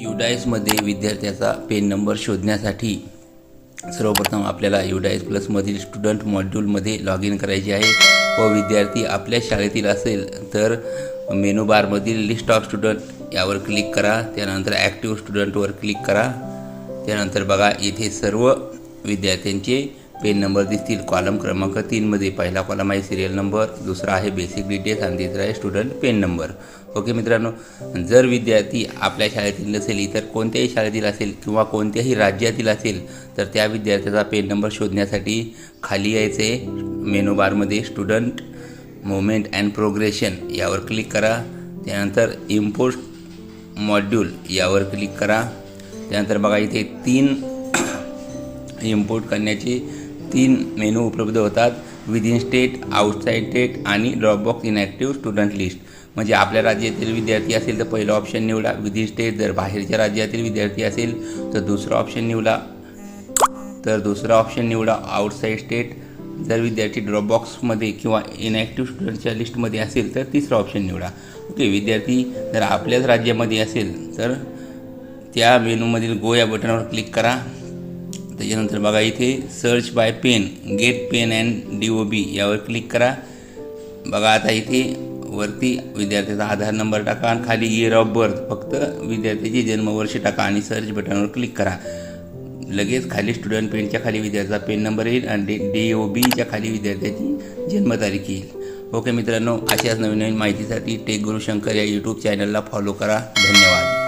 युडाईसमध्ये विद्यार्थ्याचा PAN number शोधण्यासाठी सर्वप्रथम आपल्याला युडाईस प्लसमधील स्टुडंट मॉड्यूलमध्ये लॉग इन करायचे आहे. व विद्यार्थी आपल्या शाळेतील असेल तर मेनू बारमधील लिस्ट ऑफ स्टुडंट यावर क्लिक करा. त्यानंतर ॲक्टिव्ह स्टुडंटवर क्लिक करा. त्यानंतर बघा इथे सर्व विद्यार्थ्यांचे पेन नंबर दिसतील. कॉलम क्रमांक तीनमध्ये पहिला कॉलम आहे सिरियल नंबर दुसरा आहे बेसिक डिटेल्स आणि तिसरा आहे स्टुडंट पेन नंबर ओके मित्रांनो जर विद्यार्थी आपल्या शाळेतील नसेल इतर कोणत्याही शाळेतील असेल किंवा कोणत्याही राज्यातील असेल तर त्या विद्यार्थ्याचा पेन नंबर शोधण्यासाठी खाली यायचे मेनू बारमध्ये स्टुडंट मुवमेंट अँड प्रोग्रेशन यावर क्लिक करा. त्यानंतर इम्पोर्ट मॉड्यूल यावर क्लिक करा. त्यानंतर बघा इथे तीन इम्पोर्ट करण्याची तीन मेनू उपलब्ध होतात. विदिन स्टेट आउटसाईड स्टेट आणि ड्रॉपबॉक्स इनॅक्टिव्ह स्टुडंट लिस्ट म्हणजे आपल्या राज्यातील विद्यार्थी असेल तर पहिलं ऑप्शन निवडा. विदिन स्टेट जर बाहेरच्या राज्यातील विद्यार्थी असेल तर दुसरं ऑप्शन निवडा. तर दुसरा ऑप्शन निवडा. आउटसाईड स्टेट जर विद्यार्थी ड्रॉपबॉक्समध्ये किंवा इनॅक्टिव्ह स्टुडंटच्या लिस्टमध्ये असेल तर तिसरा ऑप्शन निवडा. ओके विद्यार्थी जर आपल्याच राज्यामध्ये असेल तर त्या मेनूमधील गो या बटनावर क्लिक करा. त्याच्यानंतर बघा इथे search by PEN get PEN and D O B यावर क्लिक करा. बघा आता इथे वरती विद्यार्थ्याचा आधार नंबर टाका आणि खाली इयर ऑफ बर्थ फक्त विद्यार्थ्याची जन्मवर्ष टाका आणि सर्च बटनवर क्लिक करा. लगेच खाली स्टुडंट पेनच्या खाली विद्यार्थ्याचा पेन नंबर येईल आणि डी डी ओ बीच्या खाली विद्यार्थ्याची जन्मतारीख येईल. ओके मित्रांनो अशाच नवीन नवीन माहितीसाठी टेक गुरु शंकर या यूट्यूब चॅनलला फॉलो करा. धन्यवाद.